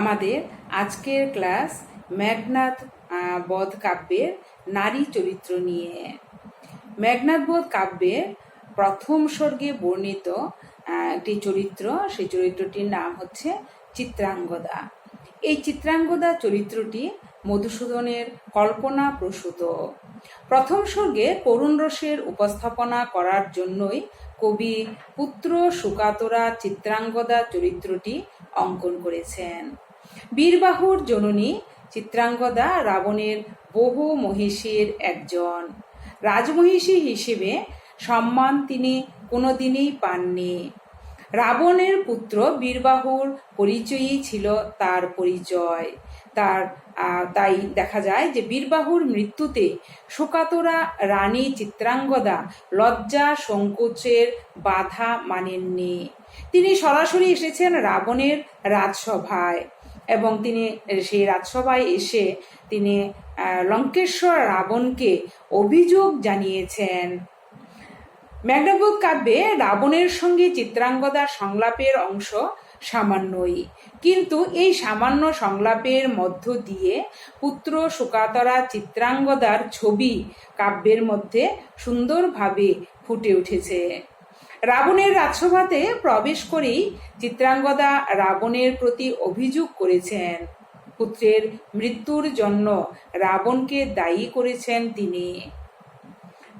আমাদের আজকের ক্লাস মেঘনাথ বধ কাব্যের নারী চরিত্র নিয়ে। মেঘনাথ বধ কাব্যের প্রথম স্বর্গে বর্ণিত একটি চরিত্র। সেই চরিত্রটির নাম হচ্ছে চিত্রাঙ্গদা। এই চিত্রাঙ্গদা চরিত্রটি মধুসূদনের কল্পনা প্রসূত। প্রথম স্বর্গে করুণ রসের উপস্থাপনা করার জন্যই কবি পুত্র সুকাতরা চিত্রাঙ্গদা চরিত্রটি অঙ্কন করেছেন। বীরবাহুর জননী চিত্রাঙ্গদা রাবণের বহু মহিষীর একজন। রাজমহিষী হিসেবে সম্মান তিনি কোনোদিনই পাননি। রাবণের পুত্র বীরবাহুর পরিচয়ই ছিল তার পরিচয়। তার তাই দেখা যায় যে বীরবাহুর মৃত্যুতে শোকাতরা রানী চিত্রাঙ্গদা লজ্জা সংকোচের বাধা মানেননি। তিনি সরাসরি এসেছেন রাবণের রাজসভায়। এবং তিনি সেই রাজসভায় এসে তিনি লঙ্কেশ্বর রাবণকে অভিযোগ জানিয়েছেন। ম্যাগনাবোধ কাব্যে রাবণের সঙ্গে চিত্রাঙ্গদার সংলাপের অংশ সামান্যই। কিন্তু এই সামান্য সংলাপের মধ্য দিয়ে পুত্র সুকাতরা চিত্রাঙ্গদার ছবি কাব্যের মধ্যে সুন্দরভাবে ফুটে উঠেছে। রাবণের রাজসভাতে প্রবেশ করেই চিত্রাঙ্গদা রাবণের প্রতি অভিযোগ করেছেন। পুত্রের মৃত্যুর জন্য রাবণকে দায়ী করেছেন তিনি।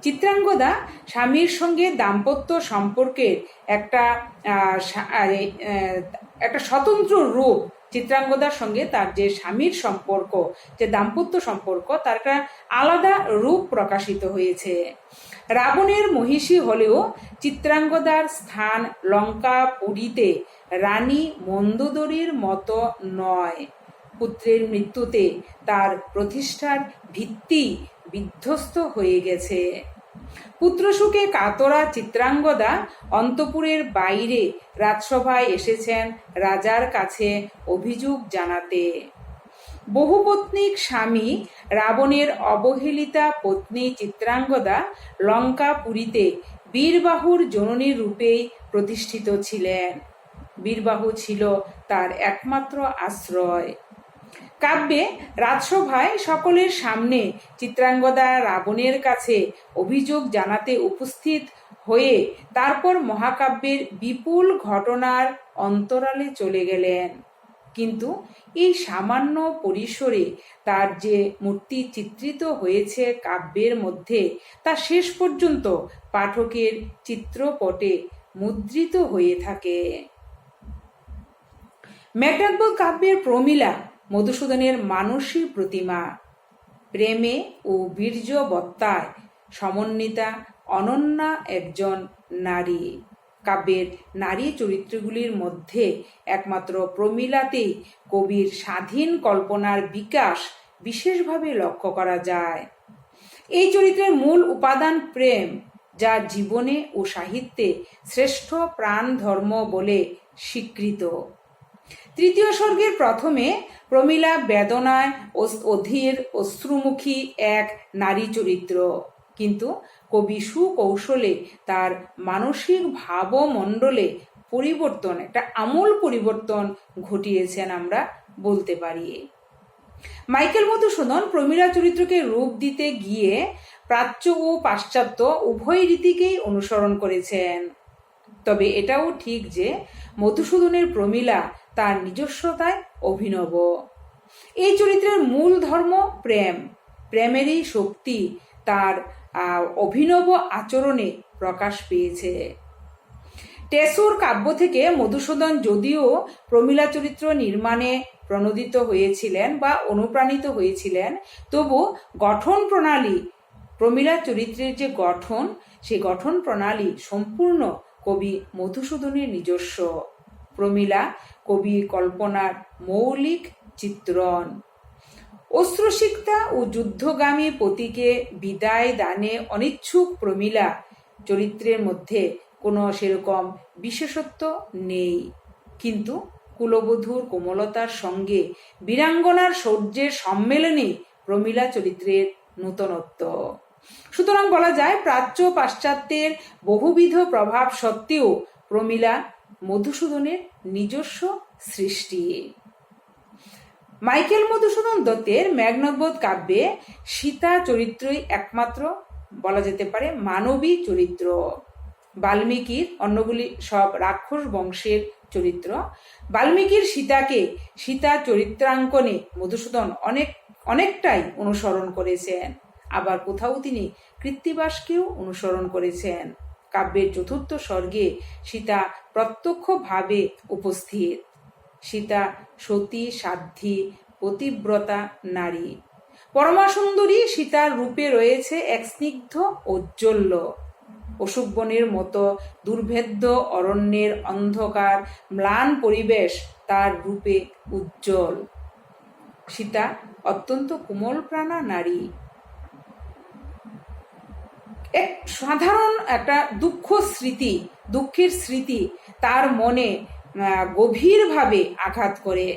চিত্রাঙ্গদা স্বামীর সঙ্গে দাম্পত্য সম্পর্কের একটা একটা স্বতন্ত্র রূপ চিত্রাঙ্গদার সঙ্গে তার যে স্বামীর সম্পর্ক, যে দাম্পত্য সম্পর্ক, তার একটা আলাদা রূপ প্রকাশিত হয়েছে। রাবণের মহিষী হলেও চিত্রাঙ্গদার স্থান লঙ্কা পুরীতে রানী মন্দোদরীর মতো নয়। পুত্রের মৃত্যুতে তার প্রতিষ্ঠার ভিত্তি বিধ্বস্ত হয়ে গেছে। পুত্রসুখে কাতরা চিত্রাঙ্গদা অন্তপুরের বাইরে রাজসভায় এসেছেন রাজার কাছে অভিযোগ জানাতে। বহুপত্নিক স্বামী রাবণের অবহেলিতা পত্নী চিত্রাঙ্গদা লঙ্কা লঙ্কাপুরীতে বীরবাহুর জননী রূপেই প্রতিষ্ঠিত ছিলেন। বীরবাহু ছিল তার একমাত্র আশ্রয়। কাব্যে রাজসভায় সকলের সামনে চিত্রাঙ্গদা রাবণের কাছে অভিযোগ জানাতে উপস্থিত হয়ে তারপর মহাকাব্যের বিপুল ঘটনার অন্তরালে চলে গেলেন। কিন্তু এই সামান্য পরিসরে তার যে মূর্তি চিত্রিত হয়েছে কাব্যের মধ্যে, তা শেষ পর্যন্ত পাঠকের চিত্রপটে মুদ্রিত হয়ে থাকে। ম্যাকডাকবল কাব্যের প্রমিলা মধুসূদনের মানসী প্রতিমা। প্রেমে ও বীর্যবত্তায় সমন্বিতা অনন্যা একজন নারী। কাব্যের নারী চরিত্রগুলির মধ্যে একমাত্র প্রমিলাতেই কবির স্বাধীন কল্পনার বিকাশ বিশেষভাবে লক্ষ্য করা যায়। এই চরিত্রের মূল উপাদান প্রেম, যা জীবনে ও সাহিত্যে শ্রেষ্ঠ প্রাণ ধর্ম বলে স্বীকৃত। তৃতীয় স্বর্গের প্রথমে প্রমিলা বেদনায় অধীর অশ্রুমুখী এক নারী চরিত্র। কিন্তু কবি সুকৌশলে তার মানসিক ভাবমণ্ডলে পরিবর্তন, একটা আমূল পরিবর্তন ঘটিয়েছেন আমরা বলতে পারি। মাইকেল মধুসূদন প্রমীলা চরিত্রকে রূপ দিতে গিয়ে প্রাচ্য ও পাশ্চাত্য উভয় রীতিকেই অনুসরণ করেছেন। তবে এটাও ঠিক যে মধুসূদনের প্রমীলা তার নিজস্বতায় অভিনব। এই চরিত্রের মূল ধর্ম প্রেম। প্রেমেরই শক্তি তার অভিনব আচরণে প্রকাশ পেয়েছে। টেসুর কাব্য থেকে মধুসূদন যদিও প্রমীলা চরিত্র নির্মাণে প্রণোদিত হয়েছিলেন বা অনুপ্রাণিত হয়েছিলেন, তবু গঠন প্রণালী, প্রমীলা চরিত্রের যে গঠন সেই গঠন প্রণালী সম্পূর্ণ কবি মধুসূদনের নিজস্ব। প্রমীলা কবি কল্পনার মৌলিক চিত্রণ। অশ্রুসিক্তা ও যুদ্ধগামী পতিকে বিদায় দানে অনিচ্ছুক প্রমীলা চরিত্রের মধ্যে কোনো সেরকম বিশেষত্ব নেই। কিন্তু কুলবধূর কোমলতার সঙ্গে বীরাঙ্গনার সৌর্যের সম্মেলনে প্রমীলা চরিত্রের নূতনত্ব। সুতরাং বলা যায়, প্রাচ্য পাশ্চাত্যের বহুবিধ প্রভাব সত্ত্বেও প্রমীলা মধুসূদনের নিজস্ব সৃষ্টি। মাইকেল মধুসূদন দত্তের মেঘনবোধ কাব্যে সীতা চরিত্রই একমাত্র বলা যেতে পারে মানবী চরিত্র। বাল্মীকির অন্যগুলি সব রাক্ষস বংশের চরিত্র। বাল্মীকির সীতাকে সীতা চরিত্রাঙ্কনে মধুসূদন অনেক, অনেকটাই অনুসরণ করেছেন। আবার কোথাও তিনি কৃত্তিবাসকেও অনুসরণ করেছেন। কাব্যের চতুর্থ স্বর্গে সীতা প্রত্যক্ষভাবে উপস্থিত। সীতা, সতী, সাধ্যী, পতিব্রতা, নারী। পরমাসুন্দরী সীতার রূপে রয়েছে এক স্নিগ্ধ ঔজ্জ্বল্য। অশুকবনের মতো দুর্ভেদ্য অরণ্যের অন্ধকার, ম্লান পরিবেশ তার রূপে উজ্জ্বল। সীতা অত্যন্ত কোমল প্রাণা নারী। এক সাধারণ একটা দুঃখ স্মৃতি, দুঃখের স্মৃতি তার মনে গভীরভাবে আঘাত করে।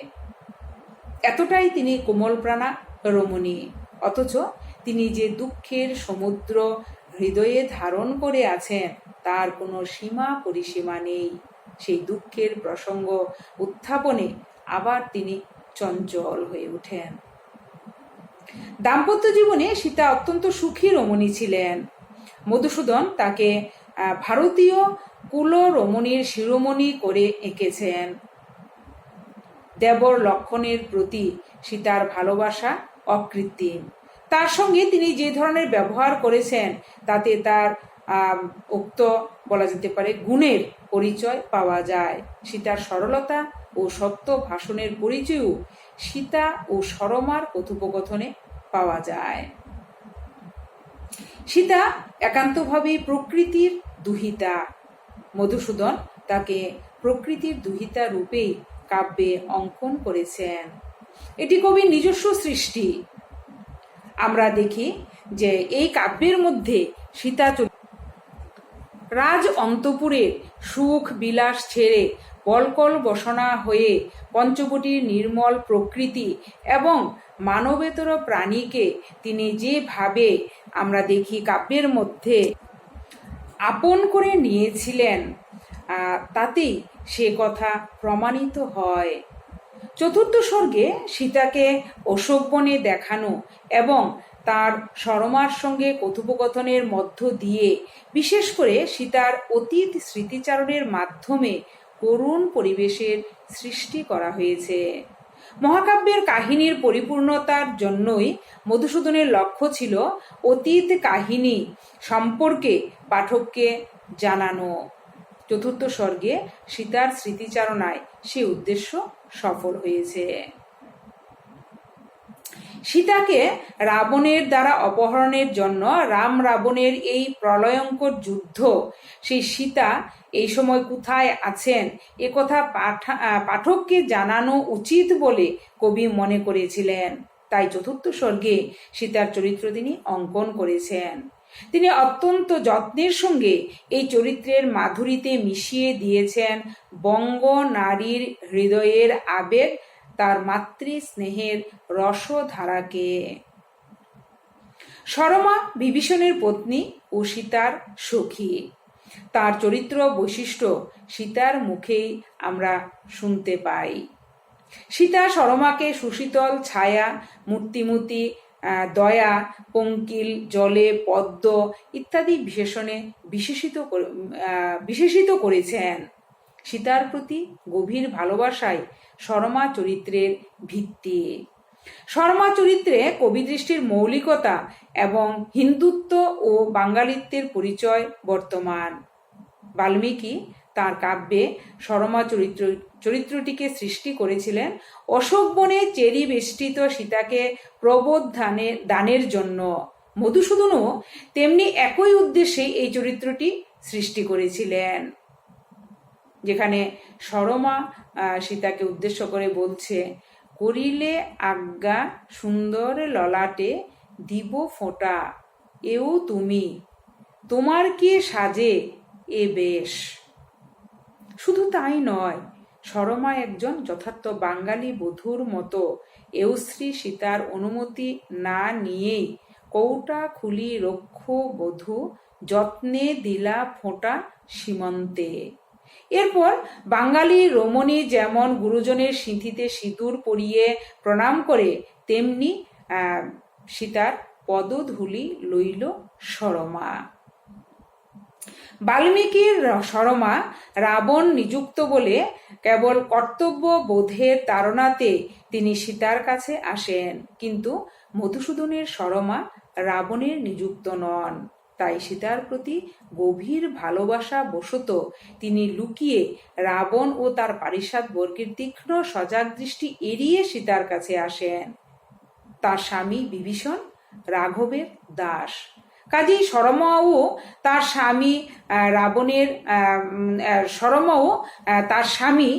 এতটাই তিনি কোমল প্রাণা রমণী। অথচ তিনি যে দুঃখের সমুদ্র হৃদয়ে ধারণ করে আছেন, তার কোনো সীমা পরিসীমা নেই। সেই দুঃখের প্রসঙ্গ উত্থাপনে আবার তিনি চঞ্চল হয়ে ওঠেন। দাম্পত্য জীবনে সীতা অত্যন্ত সুখী রমণী ছিলেন। মধুসূদন তাকে ভারতীয় কুল রমণীর শিরোমণি করে এঁকেছেন। দেবর লক্ষণের প্রতি সীতার ভালোবাসা অকৃত্রিম। তার সঙ্গে তিনি যে ধরনের ব্যবহার করেছেন, তাতে তার উক্ত বলা যেতে পারে গুণের পরিচয় পাওয়া যায়। সীতার সরলতা ও সত্য ভাষণের পরিচয়ও সীতা ও সরমার কথোপকথনে পাওয়া যায়। সীতা একান্তভাবে প্রকৃতির দুহিতা। মধুসূদন তাকে প্রকৃতির দুহিতা রূপেই কাব্যে অঙ্কন করেছেন। এটি কবির নিজস্ব সৃষ্টি। আমরা দেখি যে এই কাব্যের মধ্যে সীতা রাজ অন্তপুরের সুখ বিলাস ছেড়ে বলকল বসনা হয়ে পঞ্চবটির নির্মল প্রকৃতি এবং মানবেতর প্রাণীকে তিনি যেভাবে আমরা দেখি কাব্যের মধ্যে আপন করে নিয়েছিলেন। তাতেই সে কথা প্রমাণিত হয়। চতুর্থ স্বর্গে সীতাকে অশোকবনে দেখানো এবং তার সরমার সঙ্গে কথোপকথনের মধ্য দিয়ে বিশেষ করে সীতার অতীত স্মৃতিচারণের মাধ্যমে করুণ পরিবেশের সৃষ্টি করা হয়েছে। মহাকাব্যের কাহিনীর পরিপূর্ণতার জন্যই মধুসূদনের লক্ষ্য ছিল অতীত কাহিনী সম্পর্কে পাঠককে জানানো। চতুর্থ স্বর্গে সীতার স্মৃতিচারণায় সে উদ্দেশ্য সফল হয়েছে। সীতাকে রাবণের দ্বারা অপহরণের জন্য রাম রাবণের এই প্রলয়ঙ্কর যুদ্ধ, সেই সীতা এই সময় কোথায় আছেন, এ কথা পাঠককে জানানো উচিত বলে কবি মনে করেছিলেন। তাই চতুর্থ স্বর্গে সীতার চরিত্র তিনি অঙ্কন করেছেন। তিনি অত্যন্ত যত্নের সঙ্গে এই চরিত্রের মাধুরীতে মিশিয়ে দিয়েছেন। বঙ্গ নারীর হৃদয়ের আবেগ, তার মাতৃ স্নেহের রসধারাকে। সরমা বিভীষণের পত্নী ও সীতার সখী। তার চরিত্র বৈশিষ্ট্য সীতার মুখেই আমরা শুনতে পাই। সীতা সরমাকে সুশীতল, ছায়া মূর্তিমূর্তি দয়া, পঙ্কিল, জলে, পদ্ম ইত্যাদি বিশেষণে বিশেষিত বিশেষিত করেছেন। সীতার প্রতি গভীর ভালোবাসায় শর্মা চরিত্রের ভিত্তি। শর্মা চরিত্রে কবিদৃষ্টির মৌলিকতা এবং হিন্দুত্ব ও বাঙালিত্বের পরিচয় বর্তমান। বাল্মীকি তার কাব্যে সরমা চরিত্র, চরিত্রটিকে সৃষ্টি করেছিলেন অশোক বনে চেরি বেষ্টিত সীতাকে প্রবোধ দানের দানের জন্য। মধুসূদনও তেমনি একই উদ্দেশ্যে এই চরিত্রটি সৃষ্টি করেছিলেন। যেখানে সরমা সীতাকে উদ্দেশ্য করে বলছে, করিলে আজ্ঞা সুন্দর ললাটে দিব ফোঁটা, এও তুমি। তোমার কি সাজে এ বেশ? শুধু তাই নয় সরমা একজন যথার্থ বাঙালি বধূর মতো। এউশ্রী সীতার অনুমতি না নিয়েই কৌটা খুলি রক্ষ বধূ যত্নে দিলা ফোঁটা সীমন্তে। এরপর বাঙালি রমণী যেমন গুরুজনের সিঁথিতে সিঁদুর পরিয়ে প্রণাম করে, তেমনি সীতার পদধূলি লইল সরমা বাল্মীকির সরমা রাবণ নিযুক্ত বলে কেবল কর্তব্য বোধের তাড়নাতে তিনি সীতার কাছে আসেন। কিন্তু মধুসূদনের সরমা রাবণের নিযুক্ত নন। তাই সীতার প্রতি গভীর ভালোবাসা বশত তিনি লুকিয়ে রাবণ ও তার পারিষদ বর্গের তীক্ষ্ণ সজাগ দৃষ্টি এড়িয়ে সীতার কাছে আসেন। তার স্বামী বিভীষণ রাঘবের দাস। কাজেই সরমাও তার স্বামী রাবণের সরমাও তার স্বামী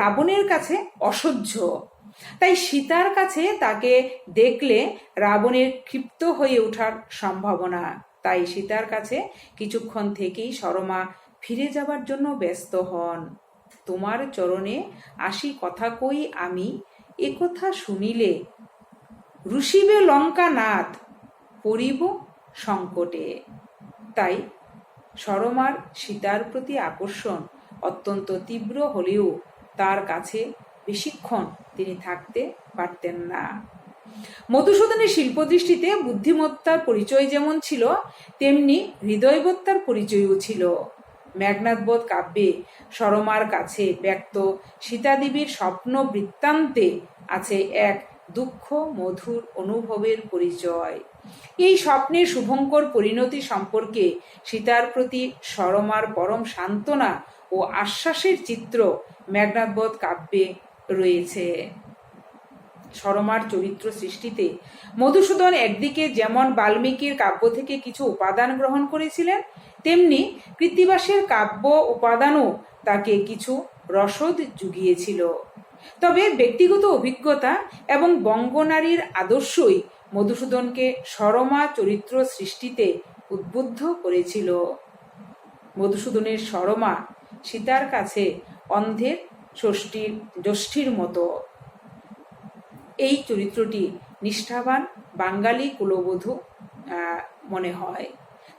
রাবণের কাছে অসহ্য। তাই সীতার কাছে তাকে দেখলে রাবণের ক্ষিপ্ত হয়ে ওঠার সম্ভাবনা। তাই সীতার কাছে কিছুক্ষণ থেকেই সরমা ফিরে যাবার জন্য ব্যস্ত হন। তোমার চরণে আসি কথা কই আমি, একথা শুনিলে ঋষিবে লঙ্কা নাথ পরিব সংকটে। তাই সরমার সীতার প্রতি আকর্ষণ অত্যন্ত তীব্র হলেও তার কাছে বেশিক্ষণ তিনি থাকতে পারতেন না। মধুসূদনের শিল্পদৃষ্টিতে বুদ্ধিমত্তার পরিচয় যেমন ছিল, তেমনি হৃদয়বত্তার পরিচয়ও ছিল। মেঘনাথবোধ কাব্যে সরমার কাছে ব্যক্ত সীতাদেবীর স্বপ্ন বৃত্তান্তে আছে এক দুঃখ, মধুর অনুভবের পরিচয়। এই স্বপ্নের শুভঙ্কর পরিণতি সম্পর্কে সীতার প্রতি সরমার পরম সান্ত্বনা ও আশ্বাসের চিত্র মেঘনাথবোধ কাব্যে রয়েছে। সরমার চরিত্র সৃষ্টিতে মধুসূদন একদিকে যেমন বাল্মীকির কাব্য থেকে কিছু উপাদান গ্রহণ করেছিলেন, তেমনি কৃত্তিবাসের কাব্য উপাদানও তাকে কিছু রসদ জুগিয়েছিল। তবে ব্যক্তিগত অভিজ্ঞতা এবং বঙ্গনারীর আদর্শই মধুসূদনকে সরমা চরিত্র সৃষ্টিতে উদ্বুদ্ধ করেছিল। মধুসূদনের সরমা সীতার কাছে অন্ধের ষষ্ঠীর জ্যৈষ্ঠীর মতো। এই চরিত্রটি নিষ্ঠাবান বাঙালি কুলবধূ মনে হয়।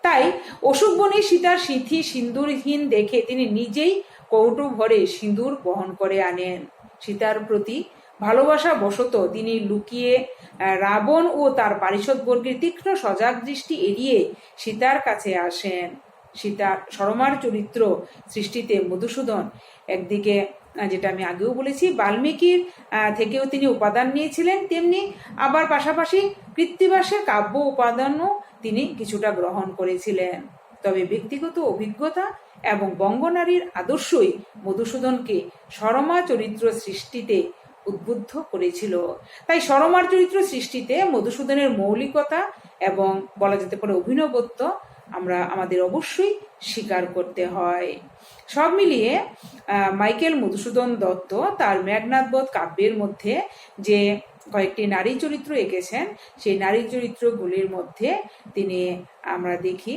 তাই অশোক বনে সীতার সিঁথি সিন্দুরহীন দেখে তিনি নিজেই কৌটো ভরে সিঁদুর বহন করে আনেন। সীতার প্রতি ভালোবাসা বশত তিনি লুকিয়ে রাবণ ও তার পারিষদ পারিষদবর্গের তীক্ষ্ণ সজাগ দৃষ্টি এড়িয়ে সীতার কাছে আসেন। সীতার সরমার চরিত্র সৃষ্টিতে মধুসূদন। একদিকে যেটা আমি আগেও বলেছি, বাল্মীকির থেকেও তিনি উপাদান নিয়েছিলেন, তেমনি আবার পাশাপাশি কৃত্তিবাসের কাব্য উপাদানও তিনি কিছুটা গ্রহণ করেছিলেন। তবে ব্যক্তিগত অভিজ্ঞতা এবং বঙ্গনারীর আদর্শই মধুসূদনকে সরমা চরিত্র সৃষ্টিতে উদ্বুদ্ধ করেছিল। তাই সরমার চরিত্র সৃষ্টিতে মধুসূদনের মৌলিকতা এবং বলা যেতে পারে অভিনবত্ব আমরা আমাদের অবশ্যই স্বীকার করতে হয়। সব মিলিয়ে মাইকেল মধুসূদন দত্ত তার মেঘনাথবোধ কাব্যের মধ্যে যে কয়েকটি নারী চরিত্র এঁকেছেন। সেই নারী চরিত্রগুলির মধ্যে তিনি আমরা দেখি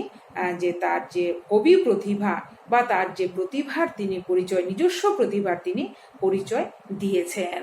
যে তার যে কবি প্রতিভা বা তার যে প্রতিভার তিনি পরিচয়, নিজস্ব প্রতিভার তিনি পরিচয় দিয়েছেন।